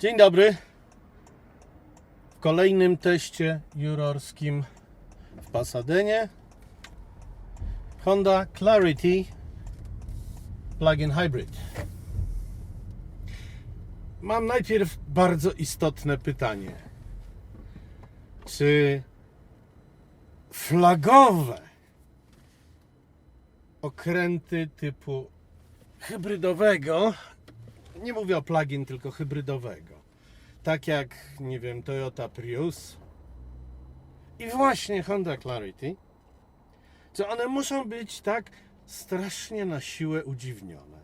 Dzień dobry. W kolejnym teście jurorskim w Pasadenie Honda Clarity Plug-in Hybrid. Mam najpierw bardzo istotne pytanie. Czy flagowe okręty typu hybrydowego nie mówię o plug-in, tylko hybrydowego. Tak jak, nie wiem, Toyota Prius i właśnie Honda Clarity, to one muszą być tak strasznie na siłę udziwnione.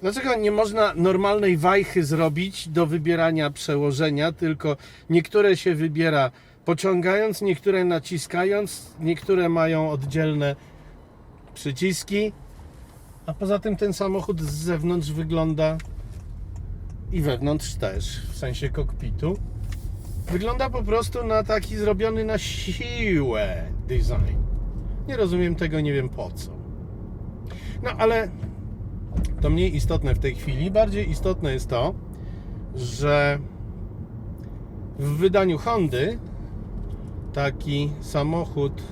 Dlaczego nie można normalnej wajchy zrobić do wybierania przełożenia, tylko niektóre się wybiera pociągając, niektóre naciskając, niektóre mają oddzielne przyciski, a poza tym ten samochód z zewnątrz wygląda i wewnątrz też, w sensie kokpitu. Wygląda po prostu na taki zrobiony na siłę design. Nie rozumiem tego, nie wiem po co. No ale to mniej istotne w tej chwili. Bardziej istotne jest to, że w wydaniu Hondy taki samochód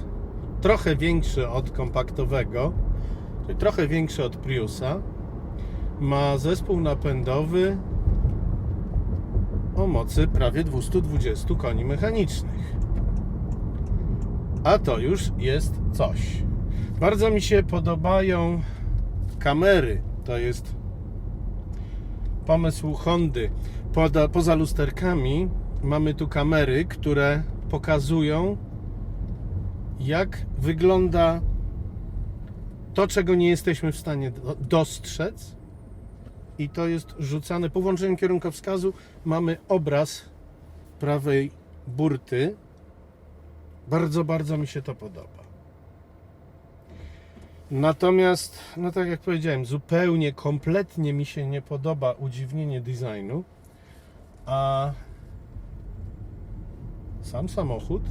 trochę większy od kompaktowego trochę większy od Priusa, ma zespół napędowy o mocy prawie 220 koni mechanicznych. A to już jest coś. Bardzo mi się podobają kamery. To jest pomysł Hondy. Poza, poza lusterkami mamy tu kamery, które pokazują, jak wygląda to, czego nie jesteśmy w stanie do- dostrzec, i to jest rzucane po włączeniu kierunkowskazu. Mamy obraz prawej burty. Bardzo, bardzo mi się to podoba. Natomiast, no tak jak powiedziałem, zupełnie, kompletnie mi się nie podoba udziwnienie designu, a sam samochód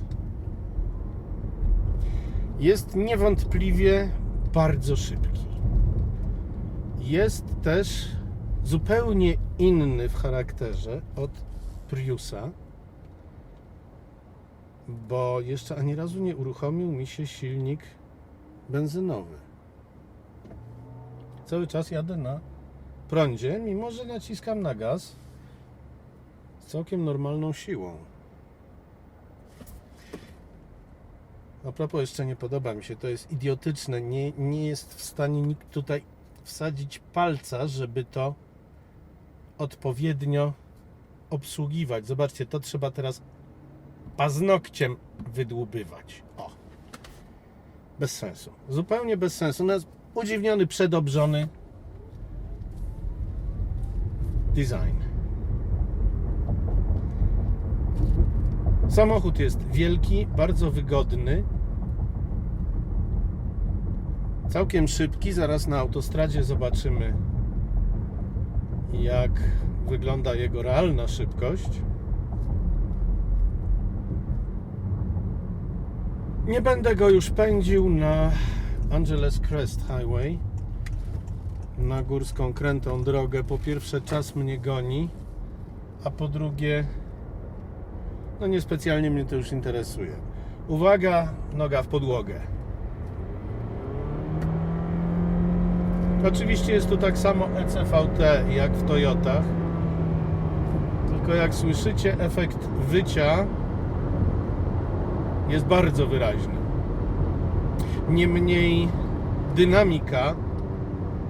jest niewątpliwie bardzo szybki. Jest też zupełnie inny w charakterze od Priusa, bo jeszcze ani razu nie uruchomił mi się silnik benzynowy. Cały czas jadę na prądzie, mimo że naciskam na gaz z całkiem normalną siłą. A propos, jeszcze nie podoba mi się, to jest idiotyczne. Nie, nie jest w stanie nikt tutaj wsadzić palca, żeby to odpowiednio obsługiwać. Zobaczcie, to trzeba teraz paznokciem wydłubywać. O. Bez sensu. Zupełnie bez sensu. No, udziwniony, przedobrzony design. Samochód jest wielki, bardzo wygodny. Całkiem szybki. Zaraz na autostradzie zobaczymy, jak wygląda jego realna szybkość. Nie będę go już pędził na Angeles Crest Highway, na górską krętą drogę. Po pierwsze, czas mnie goni, a po drugie, no niespecjalnie mnie to już interesuje. Uwaga, noga w podłogę. Oczywiście jest tu tak samo ECVT jak w Toyotach. Tylko jak słyszycie, efekt wycia jest bardzo wyraźny. Niemniej dynamika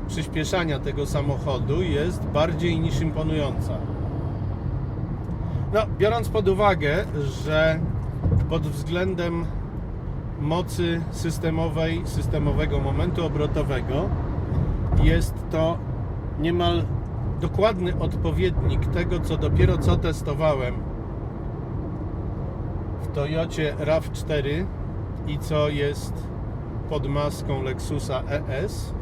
przyspieszania tego samochodu jest bardziej niż imponująca. No, biorąc pod uwagę, że pod względem mocy systemowej, systemowego momentu obrotowego jest to niemal dokładny odpowiednik tego, co dopiero co testowałem w Toyocie RAV4 i co jest pod maską Lexusa ES,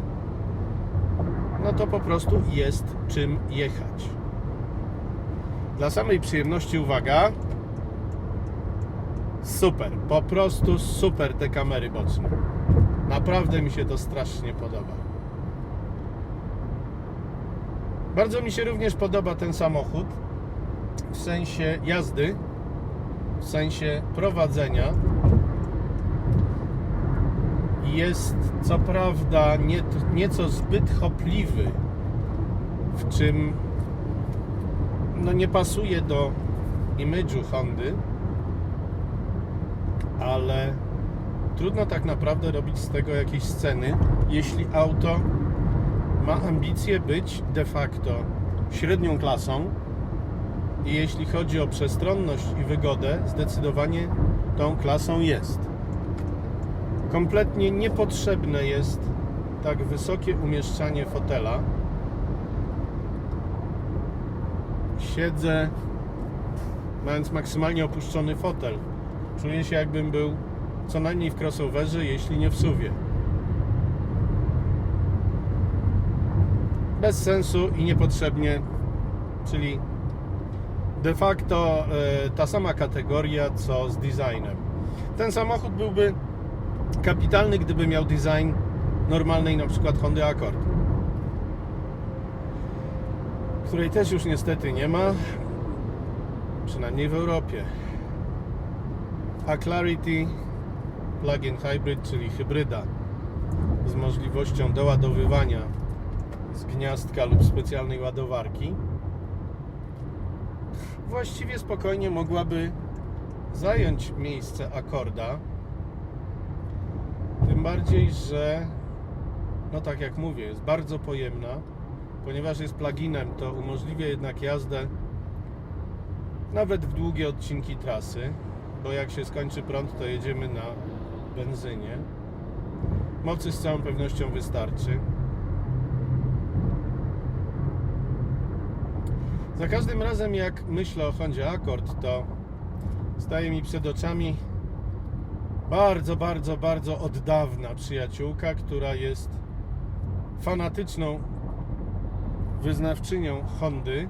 no to po prostu jest czym jechać. Dla samej przyjemności uwaga. Super, po prostu super te kamery boczne. Naprawdę mi się to strasznie podoba. Bardzo mi się również podoba ten samochód w sensie jazdy, w sensie prowadzenia. Jest co prawda nie, nieco zbyt chopliwy, w czym no nie pasuje do imidżu Hondy, ale trudno tak naprawdę robić z tego jakieś sceny, jeśli auto ma ambicje być de facto średnią klasą i jeśli chodzi o przestronność i wygodę, zdecydowanie tą klasą jest. Kompletnie niepotrzebne jest tak wysokie umieszczanie fotela. Siedzę mając maksymalnie opuszczony fotel. Czuję się jakbym był co najmniej w crossoverze, jeśli nie w suwie. Bez sensu i niepotrzebnie, czyli de facto e, ta sama kategoria co z designem. Ten samochód byłby kapitalny, gdyby miał design normalnej na przykład Hondy Accord, której też już niestety nie ma, przynajmniej w Europie. A Clarity plug-in hybrid, czyli hybryda z możliwością doładowywania z gniazdka lub specjalnej ładowarki właściwie spokojnie mogłaby zająć miejsce Akorda tym bardziej, że no tak jak mówię, jest bardzo pojemna ponieważ jest pluginem to umożliwia jednak jazdę nawet w długie odcinki trasy bo jak się skończy prąd to jedziemy na benzynie. Mocy z całą pewnością wystarczy. Za każdym razem jak myślę o Hondzie Accord, to staje mi przed oczami bardzo, bardzo, bardzo od dawna przyjaciółka, która jest fanatyczną wyznawczynią Hondy,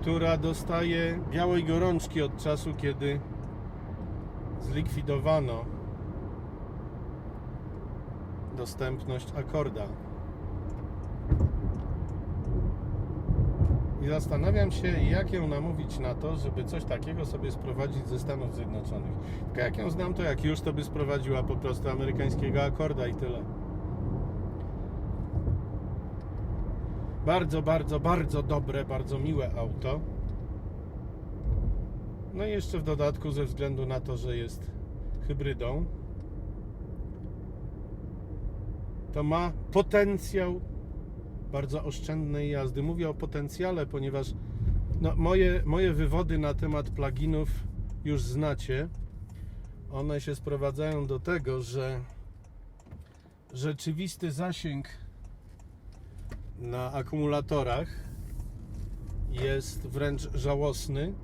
która dostaje białej gorączki od czasu, kiedy zlikwidowano dostępność Akorda. I zastanawiam się, jak ją namówić na to, żeby coś takiego sobie sprowadzić ze Stanów Zjednoczonych. Tylko jak ją znam, to jak już to by sprowadziła po prostu amerykańskiego akorda i tyle. Bardzo, bardzo, bardzo dobre, bardzo miłe auto. No i jeszcze w dodatku ze względu na to, że jest hybrydą, to ma potencjał bardzo oszczędnej jazdy. Mówię o potencjale, ponieważ no, moje, moje wywody na temat pluginów już znacie. One się sprowadzają do tego, że rzeczywisty zasięg na akumulatorach jest wręcz żałosny,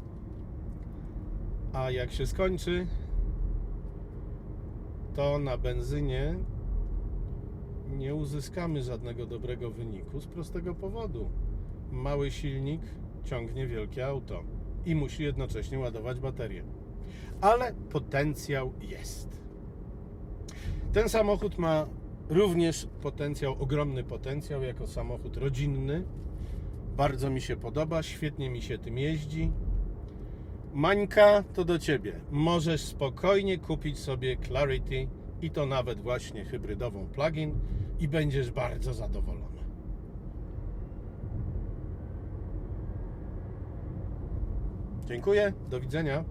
a jak się skończy, to na benzynie nie uzyskamy żadnego dobrego wyniku z prostego powodu. Mały silnik ciągnie wielkie auto i musi jednocześnie ładować baterię. Ale potencjał jest. Ten samochód ma również potencjał, ogromny potencjał jako samochód rodzinny. Bardzo mi się podoba, świetnie mi się tym jeździ. Mańka to do ciebie. Możesz spokojnie kupić sobie Clarity i to nawet właśnie hybrydową plugin i będziesz bardzo zadowolony. Dziękuję, do widzenia.